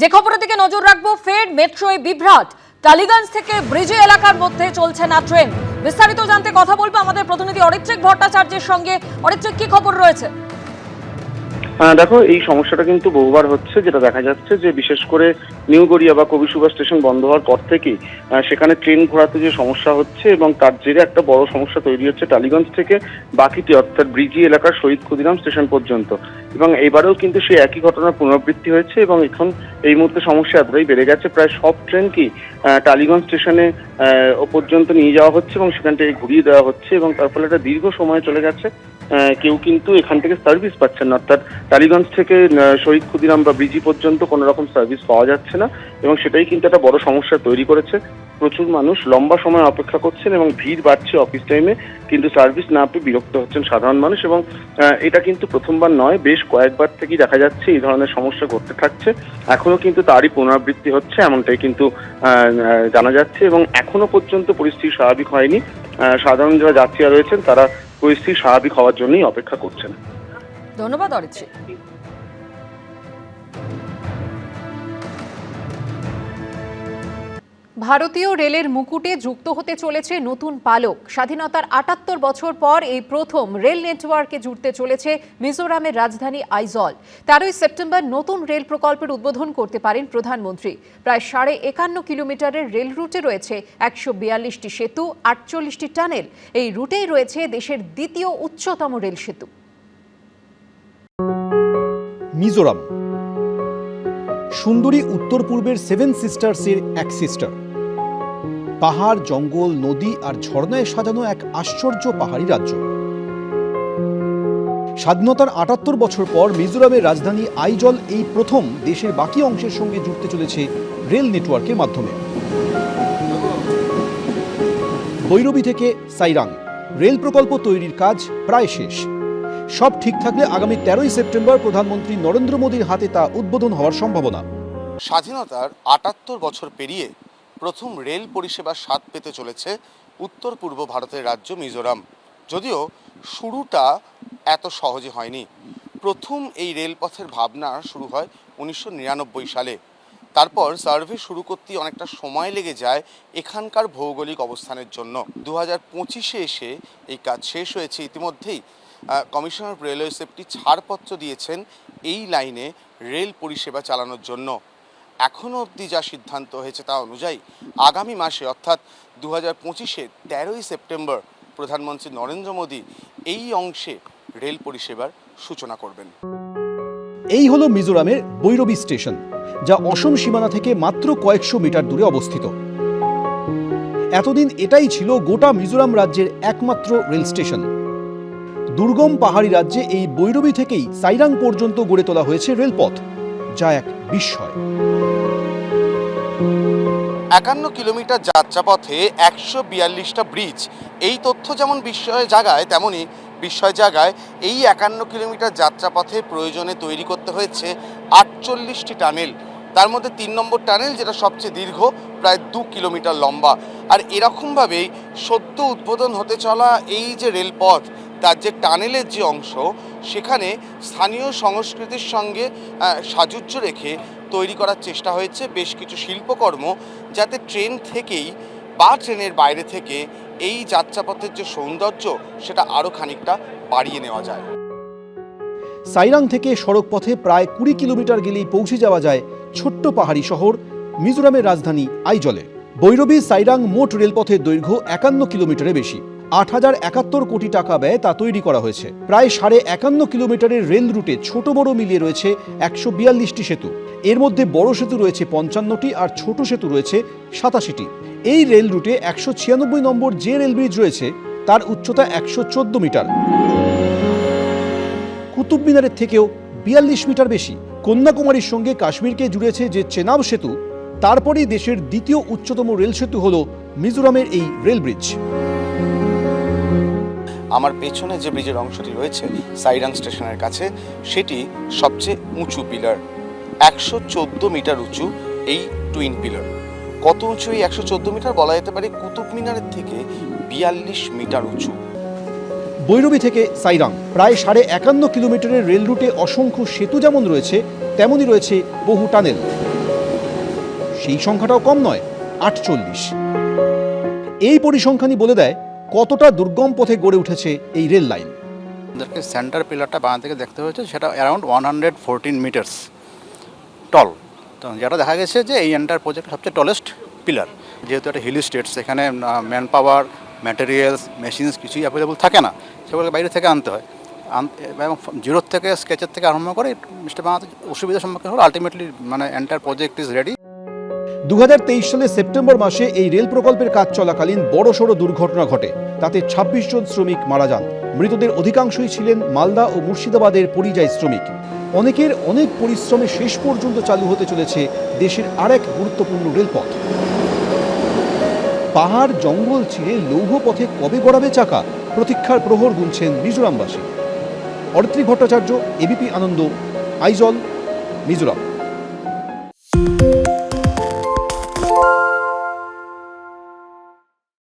যে খবরের দিকে নজর রাখব, ফের মেট্রোয় বিভ্রাট। টালিগঞ্জ থেকে ব্রিজে এলাকার মধ্যে চলছে না ট্রেন। বিস্তারিত জানতে কথা বলব আমাদের প্রতিনিধি অরিত্রিক ভট্টাচার্যের সঙ্গে। অরিত্রিক, কি খবর রয়েছে? দেখো, এই সমস্যাটা কিন্তু বহুবার হচ্ছে, যেটা দেখা যাচ্ছে যে বিশেষ করে নিউ গড়িয়া বা কবি সুভাষ স্টেশন বন্ধ হওয়ার পর থেকেই সেখানে ট্রেন ঘোরাতে যে সমস্যা হচ্ছে এবং তার জেরে একটা বড় সমস্যা তৈরি হচ্ছে টালিগঞ্জ থেকে বাকিটি, অর্থাৎ ব্রিজি এলাকার শহীদ ক্ষুদিরাম স্টেশন পর্যন্ত। এবং এবারেও কিন্তু সেই একই ঘটনার পুনরাবৃত্তি হয়েছে এবং এখন এই মুহূর্তে সমস্যা এতটাই বেড়ে গেছে, প্রায় সব ট্রেন কি টালিগঞ্জ স্টেশনে পর্যন্ত নিয়ে যাওয়া হচ্ছে এবং সেখান থেকে ঘুরিয়ে দেওয়া হচ্ছে এবং তার ফলে একটা দীর্ঘ সময় চলে গেছে। কেউ কিন্তু এখান থেকে সার্ভিস পাচ্ছেন না। অর্থাৎ টালিগঞ্জ থেকে শহীদ ক্ষুদিরাম বা ব্রিজি পর্যন্ত কোনো রকম সার্ভিস পাওয়া যাচ্ছে না এবং সেটাই কিন্তু একটা বড় সমস্যা তৈরি করেছে। প্রচুর মানুষ লম্বা সময় অপেক্ষা করছেন এবং ভিড় বাড়ছে অফিস টাইমে কিন্তু সার্ভিস না পেয়ে বিরক্ত হচ্ছেন সাধারণ মানুষ এবং এটা কিন্তু প্রথমবার নয়, বেশ কয়েকবার থেকেই দেখা যাচ্ছে এই ধরনের সমস্যা ঘটতে থাকছে। এখনও কিন্তু তারই পুনরাবৃত্তি হচ্ছে, এমনটাই কিন্তু জানা যাচ্ছে এবং এখনও পর্যন্ত পরিস্থিতি স্বাভাবিক হয়নি। সাধারণ যারা যাত্রীরা রয়েছেন, তারা পরিস্থিতি স্বাভাবিক হওয়ার জন্যই অপেক্ষা করছেন। ধন্যবাদ অরিত্রিক ভারতীয় রেলের মুকুটে যুক্ত হতে চলেছে নতুন পালক। স্বাধীনতার আটাত্তর বছর পর এই প্রথম রেল নেটওয়ার্কে জুড়তে চলেছে মিজোরামের রাজধানী আইজল। তেরোই সেপ্টেম্বর নতুন রেল প্রকল্পের উদ্বোধন করতে পারেন প্রধানমন্ত্রী। প্রায় সাড়ে একান্ন কিলোমিটারের রেল রুটে রয়েছে একশো বিয়াল্লিশটি সেতু, আটচল্লিশটি টানেল। এই রুটেই রয়েছে দেশের দ্বিতীয় উচ্চতম রেল সেতু। মিজোরাম। সুন্দরী উত্তর পূর্বের সেভেন সিস্টার্সের এক সিস্টার। পাহাড়, জঙ্গল, নদী আর ঝর্ণায় সাজানো এক আশ্চর্য পাহাড়ি রাজ্য। স্বাধীনতার আটাত্তর বছর পর মিজোরামের রাজধানী আইজল এই প্রথম দেশের বাকি অংশের সঙ্গে জুড়তে চলেছে রেল নেটওয়ার্কের মাধ্যমে। ভৈরবী থেকে সাইরাং, রেল প্রকল্প তৈরির কাজ প্রায় শেষ। সব ঠিক থাকলে আগামী তেরোই সেপ্টেম্বর প্রধানমন্ত্রী নরেন্দ্র মোদীর হাতে তা উদ্বোধন হওয়ার সম্ভাবনা। স্বাধীনতার আটাত্তর বছর পেরিয়ে প্রথম রেল পরিষেবার স্বাদ পেতে চলেছে উত্তর পূর্ব ভারতের রাজ্য মিজোরাম। যদিও শুরুটা এত সহজে হয়নি। প্রথম এই রেলপথের ভাবনা শুরু হয় উনিশশো নিরানব্বই সালে। তারপর সার্ভে শুরু করতে অনেকটা সময় লেগে যায় এখানকার ভৌগোলিক অবস্থানের জন্য। দু হাজার পঁচিশে এসে এই কাজ শেষ হয়েছে ইতিমধ্যেই। কমিশনার রেলওয়ে সেফটি ছাড়পত্র দিয়েছেন এই লাইনে রেল পরিষেবা চালানোর জন্য। এখনও অবধি যা সিদ্ধান্ত হয়েছে তা অনুযায়ী আগামী মাসে, অর্থাৎ দু হাজার পঁচিশে তেরোই সেপ্টেম্বর, প্রধানমন্ত্রী নরেন্দ্র মোদী এই অংশে রেল পরিষেবার সূচনা করবেন। এই হলো মিজোরামের বৈরবী স্টেশন, যা অসম সীমানা থেকে মাত্র কয়েকশো মিটার দূরে অবস্থিত। এতদিন এটাই ছিল গোটা মিজোরাম রাজ্যের একমাত্র রেল স্টেশন। দুর্গম পাহাড়ি রাজ্যে এই বৈরবী থেকেই সাইরাং পর্যন্ত গড়ে তোলা হয়েছে রেলপথ, যা এক বিস্ময়। একান্ন কিলোমিটার যাত্রাপথে একশো বিয়াল্লিশটা ব্রিজ। এই তথ্য যেমন বিস্ময় জাগায় তেমনই বিস্ময় জাগায় এই একান্ন কিলোমিটার যাত্রাপথে প্রয়োজনে তৈরি করতে হয়েছে আটচল্লিশটি টানেল। তার মধ্যে তিন নম্বর টানেল, যেটা সবচেয়ে দীর্ঘ, প্রায় দু কিলোমিটার লম্বা। আর এরকমভাবেই সদ্য উদ্বোধন হতে চলা এই যে রেলপথ, তার যে টানেলের যে অংশ সেখানে স্থানীয় সংস্কৃতির সঙ্গে আহ, সাযুজ্য রেখে তৈরি করার চেষ্টা হয়েছে বেশ কিছু শিল্পকর্ম যাতে ট্রেন থেকেই বা ট্রেনের বাইরে থেকে এই যাত্রাপথের যে সৌন্দর্য সেটা আরও খানিকটা বাড়িয়ে নেওয়া যায়। সাইরাং থেকে সড়ক পথে প্রায় কুড়ি কিলোমিটার গেলেই পৌঁছে যাওয়া যায় ছোট্ট পাহাড়ি শহর মিজোরামের রাজধানী আইজলে। বৈরবী সাইরাং মোট রেলপথের দৈর্ঘ্য একান্ন কিলোমিটারে বেশি। আট হাজার একাত্তর কোটি টাকা ব্যয় তা তৈরি করা হয়েছে। প্রায় সাড়ে একান্ন কিলোমিটারের রেল রুটে ছোট বড় মিলিয়ে রয়েছে একশো বিয়াল্লিশটি সেতু। এর মধ্যে বড় সেতু রয়েছে পঞ্চান্নটি আর ছোট সেতু রয়েছে সাতাশিটি। এই রেল রুটে একশো ছিয়ানব্বই নম্বর যে রেল ব্রিজ রয়েছে, তার উচ্চতা একশো চোদ্দ মিটার। কুতুব মিনারের থেকেও বিয়াল্লিশ মিটার বেশি। কন্যাকুমারীর সঙ্গে কাশ্মীরকে জুড়েছে যে চেনাব সেতু, তারপরেই দেশের দ্বিতীয় উচ্চতম রেল সেতু হল মিজোরামের এই রেল ব্রিজ। আমার পেছনে যে ব্রিজের অংশটি রয়েছে, সাইরাং স্টেশনের কাছে, সেটি সবচেয়ে উঁচু পিলার। একশো চোদ্দ মিটার উঁচু এই টুইন পিলার। কত উঁচু এই একশো চোদ্দ মিটার বলা যেতে পারে? কুতুব মিনারের থেকে বিয়াল্লিশ মিটার উঁচু। বৈরবী থেকে সাইরাং, প্রায় সাড়ে একান্ন কিলোমিটারের রেল রুটে অসংখ্য সেতু যেমন রয়েছে, তেমনই রয়েছে বহু টানেল। সেই সংখ্যাটাও কম নয়, আটচল্লিশ। এই পরিসংখ্যানই বলে দেয় কতটা দুর্গম পথে গড়ে উঠেছে এই রেল লাইন? আমাদেরকে সেন্টার পিলারটা বাঁ থেকে দেখতে হয়েছে সেটা around one hundred fourteen meters tall তো যেটা দেখা গেছে যে এই এন্টার প্রজেক্ট সবচেয়ে টলেস্ট পিলার যেহেতু একটা হিলি স্টেট সেখানে ম্যান পাওয়ার ম্যাটেরিয়ালস মেশিনস কিছুই অ্যাভেলেবল থাকে না সেগুলোকে বাইরে থেকে আনতে হয়। এবং জিরোর থেকে স্কেচের থেকে আরম্ভ করে মিস্টার বাংলাতে অসুবিধার সম্মুখীন হলো আলটিমেটলি মানে এন্টার প্রজেক্ট ইজ রেডি দু সালে সেপ্টেম্বর মাসে এই রেল প্রকল্পের কাজ চলাকালীন বড়সড় দুর্ঘটনা ঘটে। তাতে ২৬ জন শ্রমিক মারা যান। মৃতদের অধিকাংশই ছিলেন মালদা ও মুর্শিদাবাদের পরিযায়ী শ্রমিক। অনেকের অনেক পরিশ্রমে শেষ পর্যন্ত চালু হতে চলেছে দেশের আরেক গুরুত্বপূর্ণ রেলপথ। পাহাড়, জঙ্গল ছিঁড়ে লৌহ পথে কবে গড়াবে চাকা? প্রতীক্ষার প্রহর গুনছেন মিজোরামবাসী। অরিত্রী ভট্টাচার্য এবিপি আনন্দ, আইজল, মিজোরাম।